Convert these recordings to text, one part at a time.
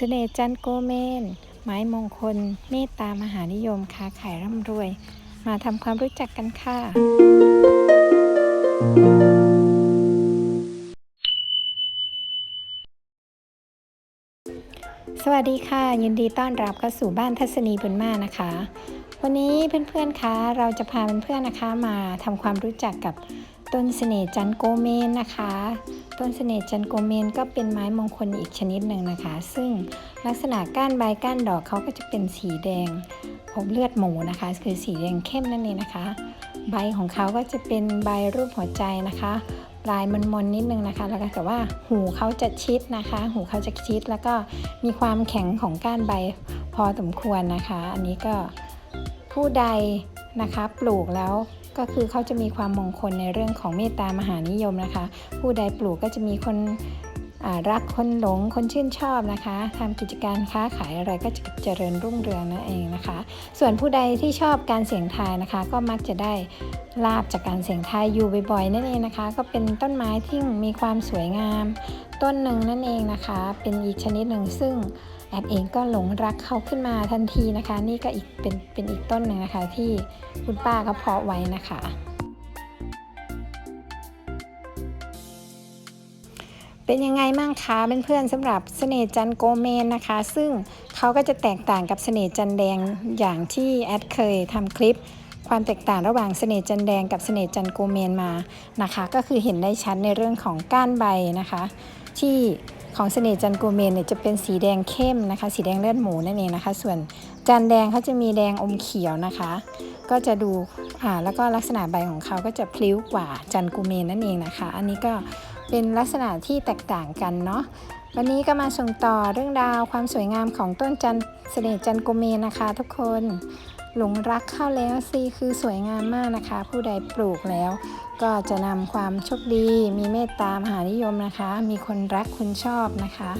เสน่ห์จันโกเมน ไม้มงคล เมตตามหานิยมค้าขายร่ำรวย มาทำความรู้จักกันค่ะ สวัสดีค่ะ ยินดีต้อนรับเข้าสู่บ้านทัศนีบุญมานะคะ วันนี้เพื่อนๆคะเราจะพาเพื่อนๆนะคะ มาทำความรู้จักกับ ต้นเสน่จันโกเมนนะคะ ต้นเสน่จันโกเมนก็เป็นไม้มงคลอีกชนิดหนึ่งนะคะ ซึ่งลักษณะก้านใบก้านดอกเขาก็จะเป็นสีแดงผมเลือดหมูนะคะ คือสีแดงเข้มนั่นเองนะคะ ใบของเขาก็จะเป็นใบรูปหัวใจนะคะ ปลายมันมนนิดนึงนะคะ แล้วก็แต่ว่าหูเขาจะชิดนะคะ หูเขาจะชิดแล้วก็มีความแข็งของก้านใบพอสมควรนะคะ อันนี้ก็ผู้ใด นะคะ ปลูกแล้วก็คือเขาจะมีความมงคลในเรื่องของเมตตามหานิยมนะคะ ผู้ใดปลูกก็จะมีคน รักคนหลงคนชื่นชอบนะคะทำกิจการค้าขายอะไรก็จะเจริญรุ่งเรืองนั่นเองนะคะ ส่วนผู้ใดที่ชอบการเสี่ยงทายนะคะ ก็มักจะได้ลาบจากการเสี่ยงทายอยู่บ่อยๆนั่นเองนะคะ ก็เป็นต้นไม้ที่มีความสวยงาม ต้นหนึ่งนั่นเองนะคะ เป็นอีกชนิดหนึ่งซึ่งแอบเองก็หลงรักเขาขึ้นมาทันทีนะคะ นี่ก็อีกเป็นเป็นอีกต้นหนึ่งนะคะ ที่คุณป้าเขาเพาะไว้นะคะ เป็นยังไงมั่งคะเพื่อนๆสำหรับเสน่ห์จันโกเมนนะคะ ซึ่งเขาก็จะแตกต่างกับเสน่ห์จันแดงอย่างที่แอดเคยทำคลิป ความแตกต่างระหว่างเสน่ห์จันแดงกับเสน่ห์จันโกเมนมานะคะ ก็คือเห็นได้ชัดในเรื่องของก้านใบนะคะ ที่ของเสน่ห์จันโกเมนเนี่ยจะเป็นสีแดงเข้มนะคะ สีแดงเลือดหมูนั่นเองนะคะ ส่วนจันแดงเขาจะมีแดงอมเขียวนะคะ ก็จะดูอ่าแล้วก็ลักษณะใบของเขาก็จะพลิ้วกว่าจันโกเมนนั่นเองนะคะ อันนี้ก็ เป็นลักษณะที่แตกต่างกันเนาะวันนี้ก็มาส่งต่อเรื่องราวความสวยงามของต้นจันเสน่ห์จันโกเมนะคะทุกคน หลงรักเข้าแล้วสิคือสวยงามมากนะคะ ผู้ใดปลูกแล้ว ก็จะนำความโชคดี มีเมตตามหานิยมนะคะ มีคนรักคนชอบนะคะ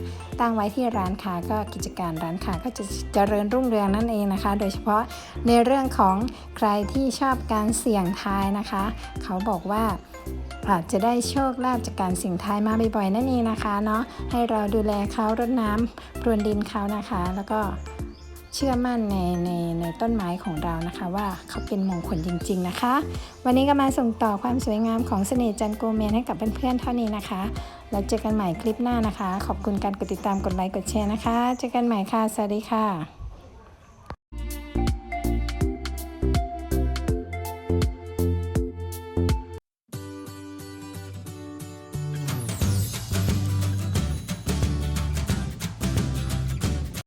ตั้งไว้ที่ร้านค้าก็กิจการร้านค้าก็จะเจริญรุ่งเรืองนั่นเองนะคะ โดยเฉพาะในเรื่องของใครที่ชอบการเสี่ยงทายนะคะ เขาบอกว่าอาจจะได้โชคลาภจากการเสี่ยงทายมาบ่อยๆนั่นเองนะคะเนาะให้เราดูแลเขารดน้ำพรวนดินเขานะคะ แล้วก็ เชื่อมั่นในในในต้นไม้ของเรานะคะ ว่าเขาเป็นมงคลจริง ๆนะคะ วันนี้ก็มาส่งต่อความสวยงามของเสน่ห์จันโกเมนให้กับเพื่อนๆเท่านี้นะคะแล้วเจอกันใหม่คลิปหน้านะคะ ขอบคุณการกดติดตามกดไลค์กดแชร์นะคะ เจอกันใหม่ค่ะ สวัสดีค่ะ